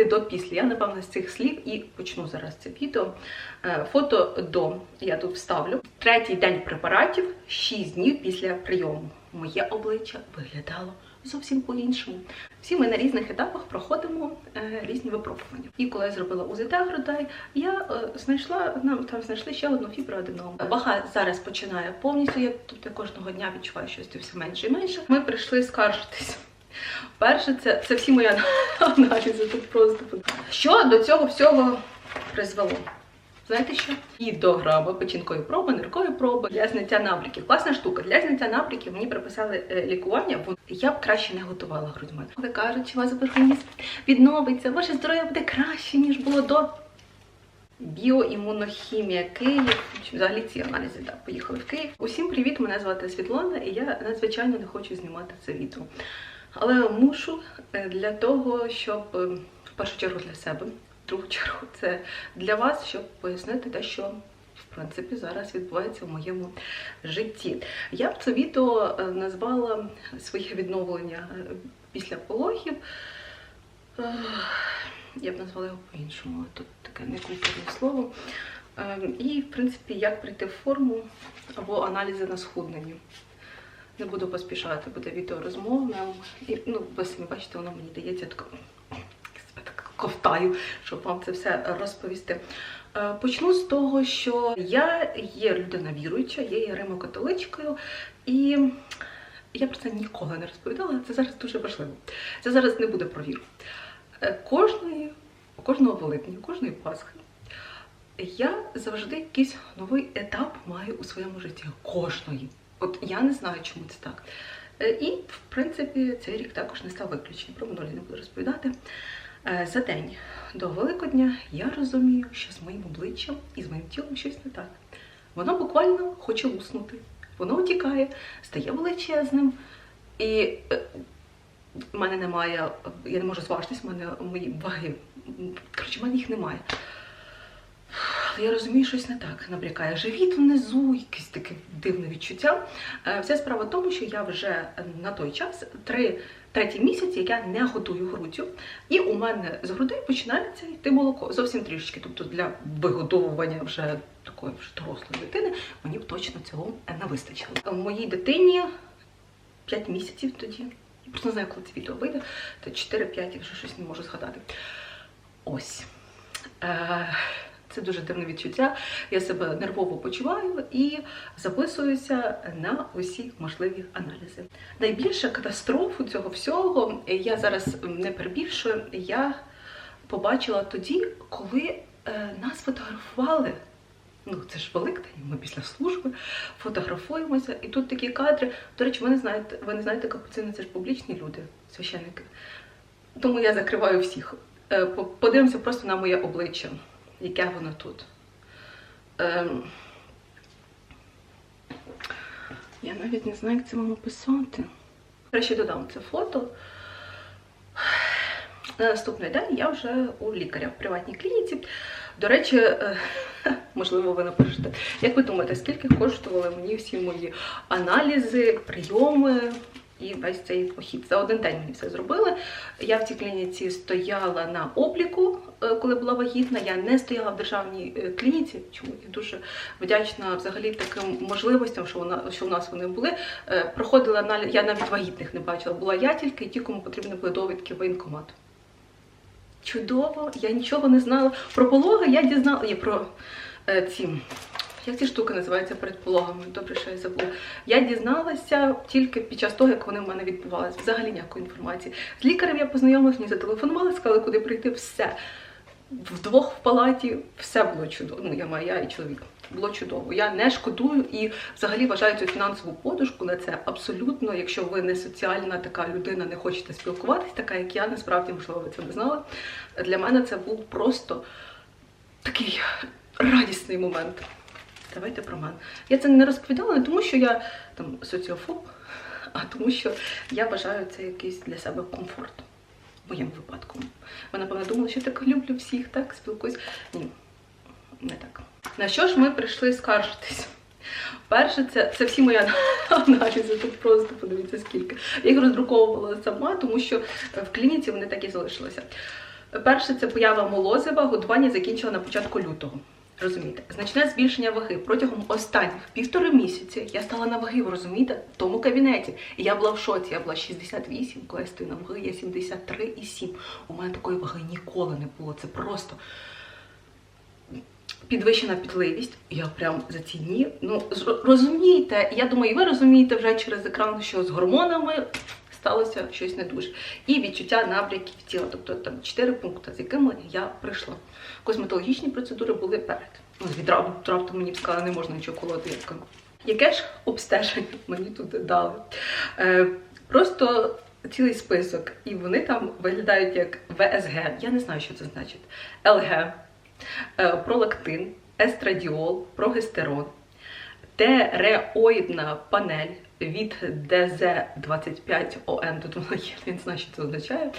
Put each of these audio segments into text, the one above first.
порівняти до після. Я, напевно, з цих слів і почну зараз це відео. Е, Фото до я тут вставлю. Третій день препаратів, 6 днів після прийому. Моє обличчя виглядало зовсім по-іншому. Всі ми на різних етапах проходимо е, різні випробування. І коли я зробила УЗД грудей, я е, знайшла нам там знайшли ще одну фіброаденому. Вага зараз починає повністю. Я тут я кожного дня відчуваю щось все менше і менше. Ми прийшли скаржитись. Перше, це, це всі мої аналізи. Тут просто що до цього всього призвело. Знаєте що? І до граба печінкової проби, ниркової проби для зняття набряків. Класна штука. Для зняття набряків мені приписали е, лікування, бо я б краще не готувала грудьми. Ви кажуть, що у вас організм відновиться, ваше здоров'я буде краще, ніж було до. Біоімунохімія Київ. Взагалі ці аналізи так, поїхали в Київ. Усім привіт! Мене звати Світлана, і я надзвичайно не хочу знімати це відео. Але мушу е, для того, щоб е, в першу чергу для себе, в другу чергу це для вас, щоб пояснити те, що в принципі зараз відбувається в моєму житті. Я б це відео е, назвала своє відновлення після пологів. Я б назвала його по-іншому, тут таке некультурне слово. І, в принципі, як прийти в форму або аналізи на схуднення. Не буду поспішати, буде відео розмовне. І, ну, ви самі бачите, воно мені дається себе так ковтаю, щоб вам це все розповісти. Е, Почну з того, що я є людина віруюча, я є римокатоличкою, і я про це ніколи не розповідала. Це зараз дуже важливо. Це зараз не буде про віру. Е, Кожної, кожного Великдня, кожної Пасхи я завжди якийсь новий етап маю у своєму житті. Кожної. От я не знаю, чому це так. Е, І, в принципі, цей рік також не став виключенням. Про минулі не буду розповідати. Е, За день до Великодня я розумію, що з моїм обличчям і з моїм тілом щось не так. Воно буквально хоче луснути. Воно утікає, стає величезним. І е, в мене немає, я не можу зважитись, в мене мої ваги. Коротше, в мене їх немає. Я розумію, щось не так. Набрякає живіт внизу, якесь таке дивне відчуття. Е, Вся справа в тому, що я вже на той час три, третій місяць, як я не годую груддю, і у мене з грудей починається йти молоко. Зовсім трішечки. Тобто для вигодовування вже такої вже дорослої дитини мені б точно цього не вистачило. В моїй дитині 5 місяців тоді. Я просто не знаю, коли це відео вийде. Це 4-5, я вже щось не можу згадати. Ось. Е, Це дуже дивне відчуття. Я себе нервово почуваю і записуюся на усі можливі аналізи. Найбільша катастрофу цього всього я зараз не перебільшую. Я побачила тоді, коли е, нас фотографували. Ну, це ж Великдень, ми після служби фотографуємося, і тут такі кадри. До речі, ви не знаєте, ви не знаєте, капуцини це ж публічні люди, священники. Тому я закриваю всіх. Е, Подивимося просто на моє обличчя, яке воно тут. Ем... Я навіть не знаю, як це вам описати. Я ще додам це фото. На наступний день я вже у лікаря в приватній клініці. До речі, е, можливо, ви напишете. Як ви думаєте, скільки коштували мені всі мої аналізи, прийоми і весь цей похід? За один день мені все зробили. Я в цій клініці стояла на обліку, е, коли була вагітна. Я не стояла в державній е, клініці. Чому я дуже вдячна взагалі таким можливостям, що в нас вони були. Е, Проходила аналіз, я навіть вагітних не бачила. Була я тільки ті, кому потрібні були довідки в воєнкомат. Чудово, я нічого не знала. Про пологи я дізнала. Ні, про е, ці. Як ці штуки називаються перед пологами? Добре, що я забула. Я дізналася тільки під час того, як вони в мене відбувалися. Взагалі ніякої інформації. З лікарем я познайомилася, мені зателефонували, сказали, куди прийти. Все. Вдвох в палаті все було чудово. Ну, я маю, і чоловік. Було чудово. Я не шкодую і взагалі вважаю цю фінансову подушку на це абсолютно, якщо ви не соціальна така людина, не хочете спілкуватись, така як я, насправді, можливо, ви це не знали. Для мене це був просто такий радісний момент. Давайте про мене. Я це не розповідала не тому, що я там соціофоб, а тому, що я вважаю це якийсь для себе комфорт. В моєму випадку. Ви, напевно, думали, що так люблю всіх, так, спілкуюсь. Ні, не так. На що ж ми прийшли скаржитись? Перше, це, це всі мої аналізи, тут просто подивіться скільки. Я їх роздруковувала сама, тому що в клініці вони так і залишилися. Перше, це поява молозива, годування закінчила на початку лютого. Розумієте, значне збільшення ваги протягом останніх півтори місяці я стала на ваги, розумієте, в тому кабінеті. І я була в шоці. Я була 68, коли я стою на ваги, я 73,7. У мене такої ваги ніколи не було. Це просто підвищена підливість. Я прям за ці дні. Ну розумієте, я думаю, і ви розумієте вже через екран, що з гормонами сталося щось не дуже. І відчуття набряків тіла. Тобто там чотири пункти, з якими я прийшла. Косметологічні процедури були перед. Ну, відразу раптом мені б сказали, не можна нічого колоти. Я Яке ж обстеження мені тут дали? Е, просто цілий список, і вони там виглядають як ВСГ. Я не знаю, що це значить. ЛГ, е, пролактин, естрадіол, прогестерон, тереоїдна панель від ДЗ25ОН, тут воно є, не знаю, що це означає.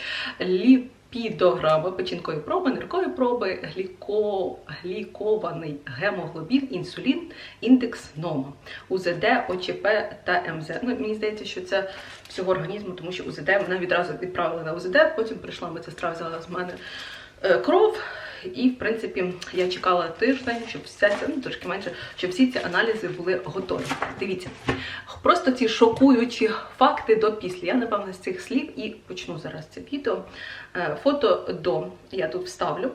Ліпідограми, печінкові проби, ниркові проби, гліко, глікований гемоглобін, інсулін, індекс НОМА, УЗД, ОЧП та МЗ. Ну, мені здається, що це всього організму, тому що УЗД мене відразу відправили на УЗД, потім прийшла медсестра, взяла з мене е, кров. І, в принципі, я чекала тиждень, щоб вся ця, ну трошки менше, щоб всі ці аналізи були готові. Дивіться, просто ці шокуючі факти до після. Я напевно з цих слів і почну зараз це відео. Е, Фото до я тут вставлю.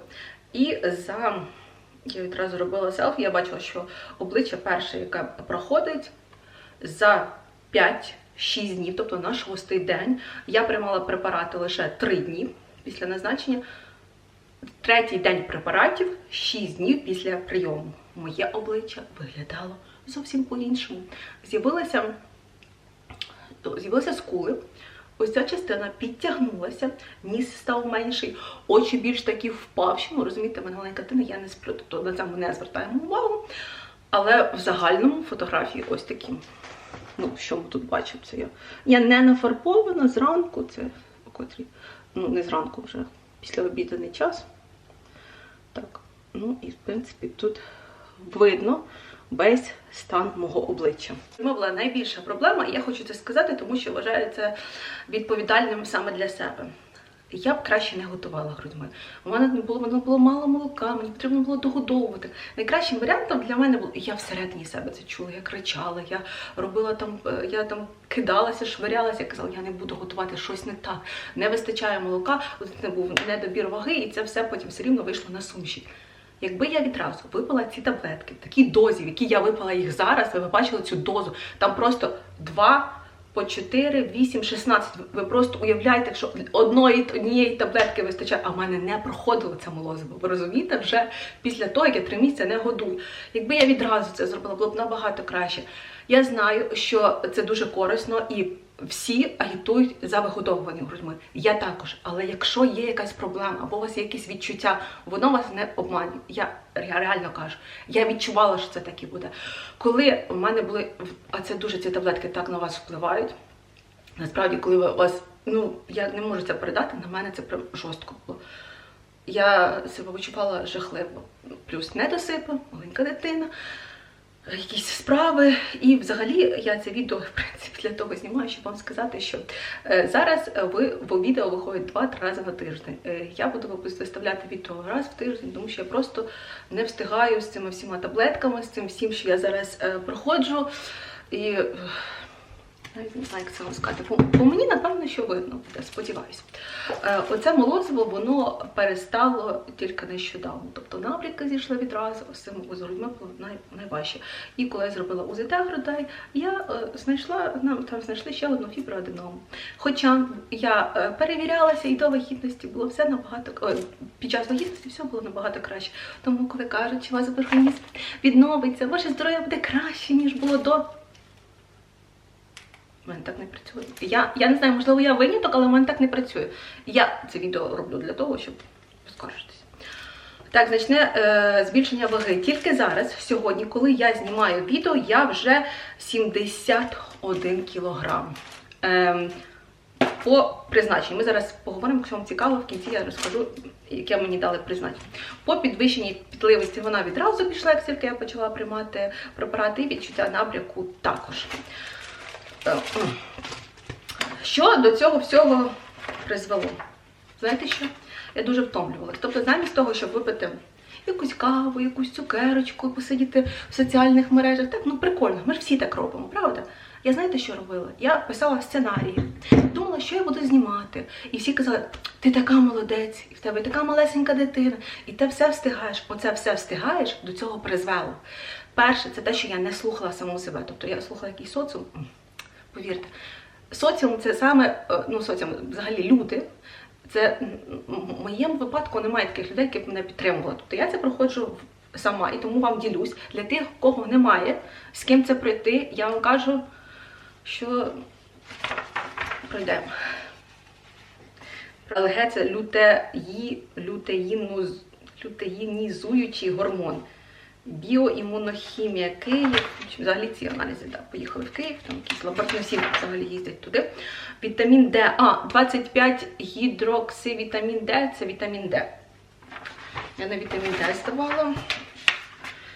І за я відразу робила селфі, я бачила, що обличчя перше, яке проходить за 5-6 днів, тобто на шостий день, я приймала препарати лише 3 дні після назначення. Третій день препаратів 6 днів після прийому. Моє обличчя виглядало зовсім по-іншому. З'явилися, з'явилися скули. Ось ця частина підтягнулася, ніс став менший, очі більш такі впавші. Ну, розумієте, мене маленька дитина, я не сплю, тобто на це ми не звертаємо увагу. Але в загальному фотографії ось такі. Ну, що ми тут бачимо? Це я. Я не нафарбована зранку, це о котрій, ну не зранку вже, після обіданий час. Так, ну і в принципі тут видно весь стан мого обличчя. Це була найбільша проблема, і я хочу це сказати, тому що вважаю це відповідальним саме для себе. Я б краще не готувала грудьми. У мене не було, воно було мало молока, мені потрібно було догодовувати. Найкращим варіантом для мене було, я всередині себе це чула, я кричала, я робила там, е, я там кидалася, швирялася, я казала, я не буду готувати щось не так, не вистачає молока, це був недобір ваги, і це все потім все рівно вийшло на суміші. Якби я відразу випила ці таблетки в такій дозі, в якій я випила їх зараз, ви бачили цю дозу, там просто 2 по 4, 8, 16. Ви просто уявляєте, що одної однієї таблетки вистачає, а в мене не проходило це молозиво. Ви розумієте, вже після того, як я три місяці не годую. Якби я відразу це зробила, було б набагато краще. Я знаю, що це дуже корисно і всі агітують за вигодовування грудьми. Я також. Але якщо є якась проблема або у вас є якісь відчуття, воно вас не обманює. Я реально кажу. Я відчувала, що це так і буде. Коли в мене були, а це дуже ці таблетки так на вас впливають. Насправді, коли ви- вас, ну я не можу це передати, на мене це прям жорстко було. Я себе почувала жахливо. Плюс недосипи, маленька дитина, якісь справи. І взагалі я це відео в принципі для того знімаю, щоб вам сказати, що е, зараз е, ви в відео виходить 2-3 рази на тиждень. Е, я буду виставляти відео раз в тиждень, тому що я просто не встигаю з цими всіма таблетками, з цим всім, що я зараз проходжу. І навіть не знаю, як це вам сказати. По мені, напевно, що видно буде, сподіваюся. Е, оце молозиво, воно перестало тільки нещодавно. Тобто набряки зійшли відразу, з цим з грудьми було най, найважче. І коли я зробила УЗД грудей, я е, знайшла, нам там знайшли ще одну фіброаденому. Хоча я е, перевірялася і до вагітності було все набагато ой, під час вагітності все було набагато краще. Тому, коли кажуть, що у вас організм відновиться, ваше здоров'я буде краще, ніж було до. У мене так не працює. Я, я не знаю, можливо, я виняток, але в мене так не працює. Я це відео роблю для того, щоб поскаржитися. Так, значне е, збільшення ваги. Тільки зараз, сьогодні, коли я знімаю відео, я вже 71 кілограм. Ем, по призначенню. Ми зараз поговоримо, якщо вам цікаво, в кінці я розкажу, яке мені дали призначення. По підвищеній підливості вона відразу пішла, як тільки я почала приймати препарати, і відчуття набряку також. Що до цього всього призвело? Знаєте що? я дуже втомлювалася. Тобто, замість того, щоб випити якусь каву, якусь цукерочку, посидіти в соціальних мережах, так ну прикольно, ми ж всі так робимо, правда? Я знаєте, що робила? Я писала сценарії, думала, що я буду знімати. І всі казали, ти така молодець, і в тебе така малесенька дитина, і ти все встигаєш. Оце все встигаєш, до цього призвело. Перше, це те, що я не слухала саму себе. Тобто я слухала якийсь соціум. Повірте, соціум це саме, е, ну соціум, взагалі люди. Це в моєму випадку немає таких людей, які б мене підтримували. Тобто я це проходжу сама і тому вам ділюсь. Для тих, кого немає, з ким це пройти, я вам кажу, що пройдемо. ЛГ це лютеї, лютеїнізуючий гормон. Біоімунохімія Київ. Взагалі ці аналізи так, поїхали в Київ, там якісь лабораторні всі взагалі їздять туди. Вітамін Д. А, 25 гідроксивітамін Д це вітамін Д. Я на вітамін Д здавала.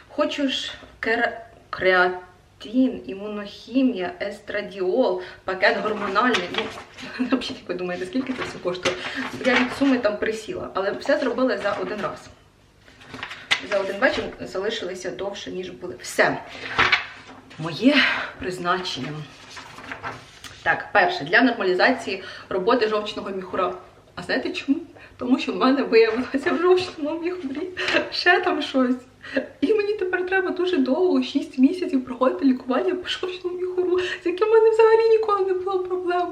Хочу ж кер... креатин, імунохімія, естрадіол, пакет гормональний. Ну, взагалі, ви думаєте, скільки це все коштує? Я від суми там присіла, але все зробили за один раз. За один вечір залишилися довше, ніж були. Все. Моє призначення. Так, перше, для нормалізації роботи жовчного міхура. А знаєте чому? Тому що в мене виявилося в жовчному міхурі ще там щось. І мені тепер треба дуже довго, 6 місяців проходити лікування по жовчному міхуру, з яким в мене взагалі ніколи не було проблем.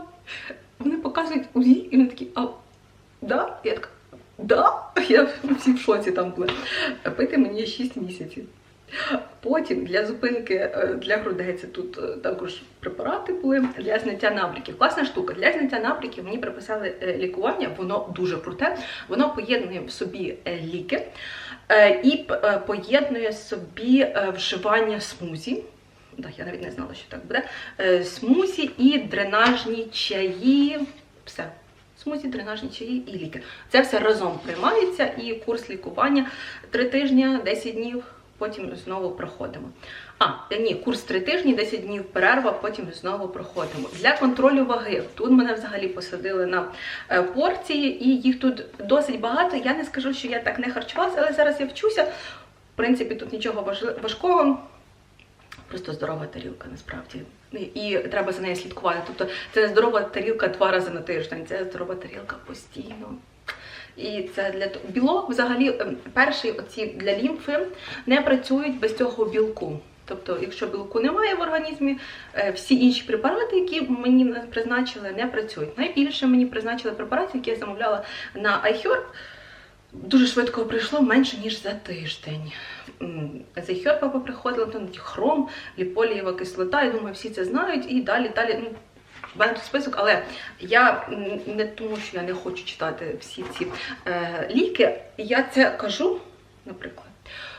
Вони показують УЗІ, і вони такі, а да? Я така, да? Я всі в шоці там були. Пити мені 6 місяців. Потім для зупинки е, для грудей це тут е, також препарати були для зняття набряків. Класна штука. Для зняття набряків мені приписали е, лікування, воно дуже круте. Воно поєднує в собі ліки і поєднує собі вживання смузі. Так, я навіть не знала, що так буде. Смузі і дренажні чаї. Все. Смузі, дренажні чаї і ліки. Це все разом приймається і курс лікування 3 тижні, 10 днів, потім знову проходимо. А, ні, курс 3 тижні, 10 днів перерва, потім знову проходимо. Для контролю ваги. Тут мене взагалі посадили на е, порції, і їх тут досить багато. Я не скажу, що я так не харчувалася, але зараз я вчуся. В принципі, тут нічого важкого. Просто здорова тарілка насправді. І, треба за нею слідкувати. Тобто це здорова тарілка два рази на тиждень, це здорова тарілка постійно. І це для. Білок взагалі ем, перші оці для лімфи не працюють без цього білку. Тобто, якщо білку немає в організмі, е, всі інші препарати, які мені призначили, не працюють. Найбільше мені призначили препарати, які я замовляла на iHerb. Дуже швидко прийшло менше ніж за тиждень. М, З поприходила там хром, ліполієва кислота. Я думаю, всі це знають. І далі, далі. Ну, багато список, але я не тому, що я не хочу читати всі ці е, ліки. Я це кажу, наприклад,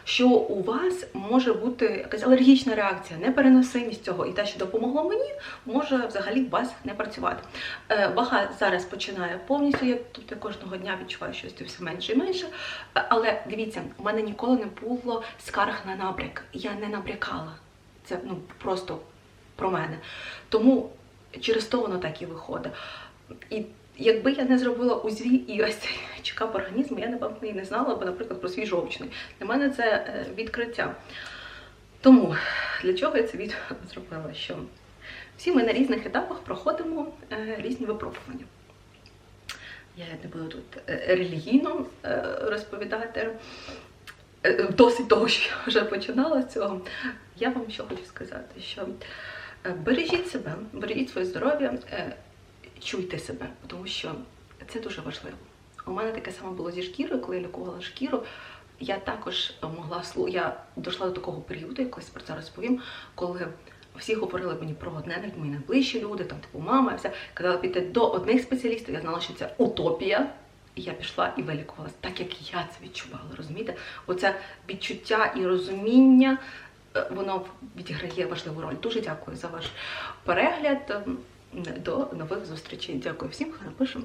що у вас може бути якась алергічна реакція, непереносимість цього, і те, що допомогло мені, може взагалі вас не працювати. Е, вага зараз починає повністю. Я тобто кожного дня відчуваю щось все менше і менше. Е, Але дивіться, у мене ніколи не було скарг на набряк. Я не набрякала. Це ну просто про мене. Тому через то воно так і виходить. І якби я не зробила УЗІ і ось цей чекап організму, я напевно і не знала б, наприклад, про свій жовчний. Для мене це е, відкриття. Тому для чого я це відео зробила? Що всі ми на різних етапах проходимо е, різні випробування. Я не буду тут е, релігійно розповідати. Досить того, що я вже починала з цього. Я вам що хочу сказати, що бережіть себе, бережіть своє здоров'я, чуйте себе, тому що це дуже важливо. У мене таке саме було зі шкірою, коли я лікувала шкіру. Я також могла. Я дійшла до такого періоду, якось про це розповім, коли всі говорили мені про одне, навіть мої найближчі люди, там типу мама, все казали піти до одних спеціалістів. Я знала, що це утопія. І я пішла і вилікувалася, так як я це відчувала. Розумієте? Оце відчуття і розуміння, е, воно відіграє важливу роль. Дуже дякую за ваш перегляд. До нових зустрічей. Дякую всім, хто напише.